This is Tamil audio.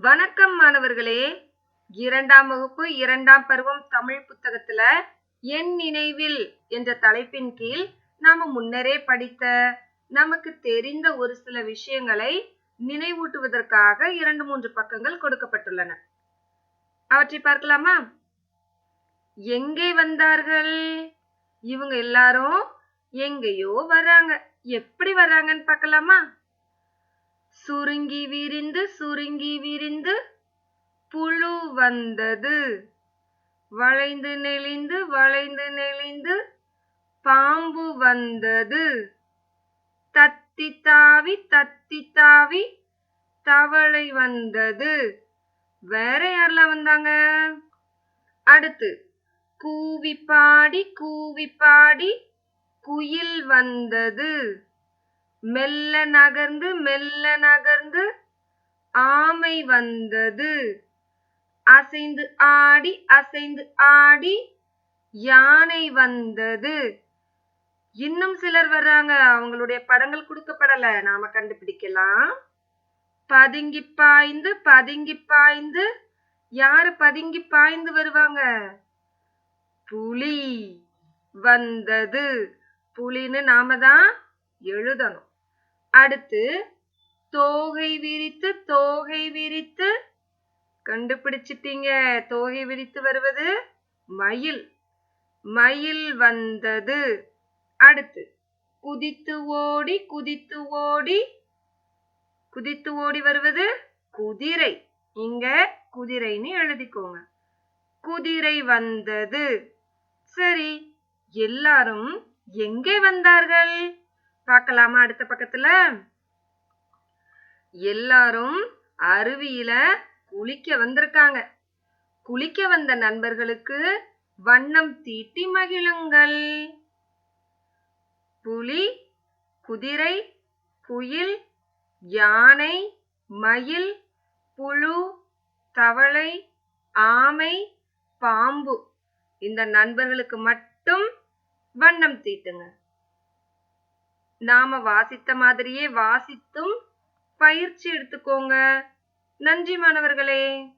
வணக்கம் மாணவர்களே. இரண்டாம் வகுப்பு இரண்டாம் பருவம் தமிழ் புத்தகத்துல என் நினைவில் என்ற தலைப்பின் கீழ் நாம முன்னரே படித்த நமக்கு தெரிந்த ஒரு சில விஷயங்களை நினைவூட்டுவதற்காக இரண்டு மூன்று பக்கங்கள் கொடுக்கப்பட்டுள்ளன. அவற்றை பார்க்கலாமா? எங்கே வந்தார்கள்? இவங்க எல்லாரும் எங்கேயோ வர்றாங்க. எப்படி வர்றாங்கன்னு பார்க்கலாமா? சுருங்கி விரிந்து சுருங்கி விரிந்து புழு வந்தது. வளைந்து நெளிந்து வளைந்து நெளிந்து பாம்பு வந்தது. தத்தி தாவி தத்தி தாவி தவளை வந்தது. வேற யாரெல்லாம் வந்தாங்க? அடுத்து கூவி பாடி கூவி பாடி குயில் வந்தது. மெல்ல நகர்ந்து மெல்ல நகர்ந்து ஆமை வந்தது. அசைந்து ஆடி அசைந்து ஆடி யானை வந்தது. இன்னும் சிலர் வர்றாங்க. அவங்களுடைய படங்கள் கொடுக்கப்படல. நாம கண்டுபிடிக்கலாம். பதுங்கி பாய்ந்து பதுங்கி பாய்ந்து. யாரு பதுங்கி பாய்ந்து வருவாங்க? புலி வந்தது. புலின்னு நாம தான் எழுதணும். அடுத்து தோகை விரித்து தோகை விரித்து கண்டுபிடிச்சிட்டீங்க. தோகை விரித்து வருவது மயில். மயில் வந்தது. அடுத்து குதித்து ஓடி குதித்து ஓடி குதித்து ஓடி வருவது குதிரை. இங்க குதிரைன்னு எழுதிக்கோங்க. குதிரை வந்தது. சரி எல்லாரும் எங்கே வந்தார்கள்? பார்க்கலாமா அடுத்த பக்கத்துல? எல்லாரும் அருவியில குளிக்க வந்திருக்காங்க. குளிக்க வந்த நண்பர்களுக்கு வண்ணம் தீட்டி மகிழுங்கள். புலி குதிரை குயில் யானை மயில் புழு தவளை ஆமை பாம்பு. இந்த நண்பர்களுக்கு மட்டும் வண்ணம் தீட்டுங்க. நாம வாசித்த மாதிரியே வாசித்தும் பயிற்சி எடுத்துக்கோங்க. நன்றி மாணவர்களே.